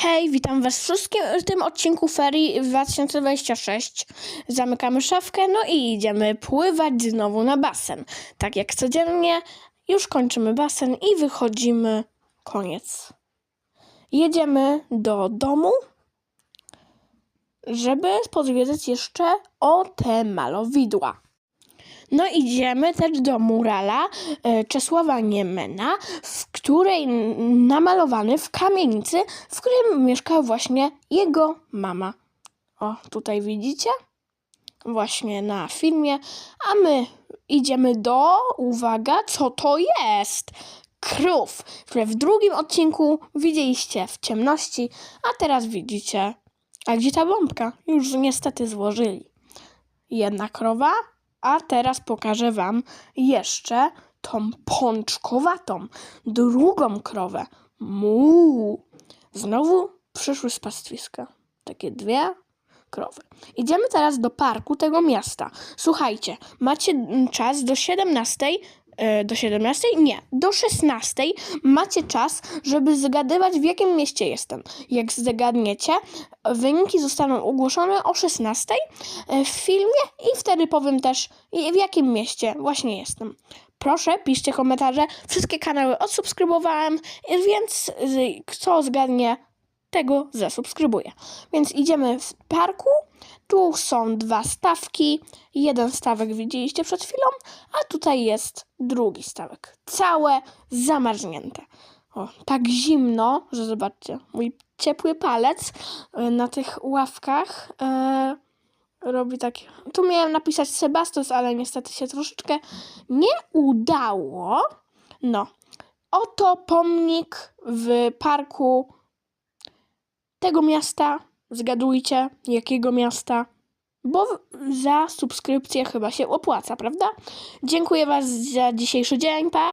Hej, witam was wszystkim w tym odcinku ferii 2026. Zamykamy szafkę, no i idziemy pływać znowu na basen. Tak jak codziennie, już kończymy basen i wychodzimy. Koniec. Jedziemy do domu, żeby pozwiedzać jeszcze o te malowidła. No idziemy też do murala e, Czesława Niemena, w której namalowany w kamienicy, w którym mieszka właśnie jego mama. O, tutaj widzicie? Właśnie na filmie. A my idziemy do, uwaga, co to jest? Krów, które w drugim odcinku widzieliście w ciemności, a teraz widzicie. A gdzie ta bombka? Już niestety złożyli. Jedna krowa, a teraz pokażę Wam jeszcze tą pączkowatą, drugą krowę. Mu. Znowu przyszły z pastwiska. Takie dwie krowy. Idziemy teraz do parku tego miasta. Słuchajcie, macie czas do 17. e, Do 17? Nie, do 16 macie czas, żeby zgadywać, w jakim mieście jestem. Jak zagadniecie, wyniki zostaną ogłoszone o 16 e, w filmie i wtedy powiem też, w jakim mieście właśnie jestem. Proszę, piszcie komentarze. Wszystkie kanały odsubskrybowałem, więc kto zgadnie, tego zasubskrybuję. Więc idziemy w parku. Tu są dwa stawki. Jeden stawek widzieliście przed chwilą, a tutaj jest drugi stawek. Całe zamarznięte. O, tak zimno, że zobaczcie, mój ciepły palec y, na tych ławkach e, robi tak. Tu miałem napisać Sebastos, ale niestety się troszeczkę nie udało. No, oto pomnik w parku tego miasta. Zgadujcie, jakiego miasta. Bo za subskrypcję chyba się opłaca, prawda? Dziękuję Was za dzisiejszy dzień. Pa!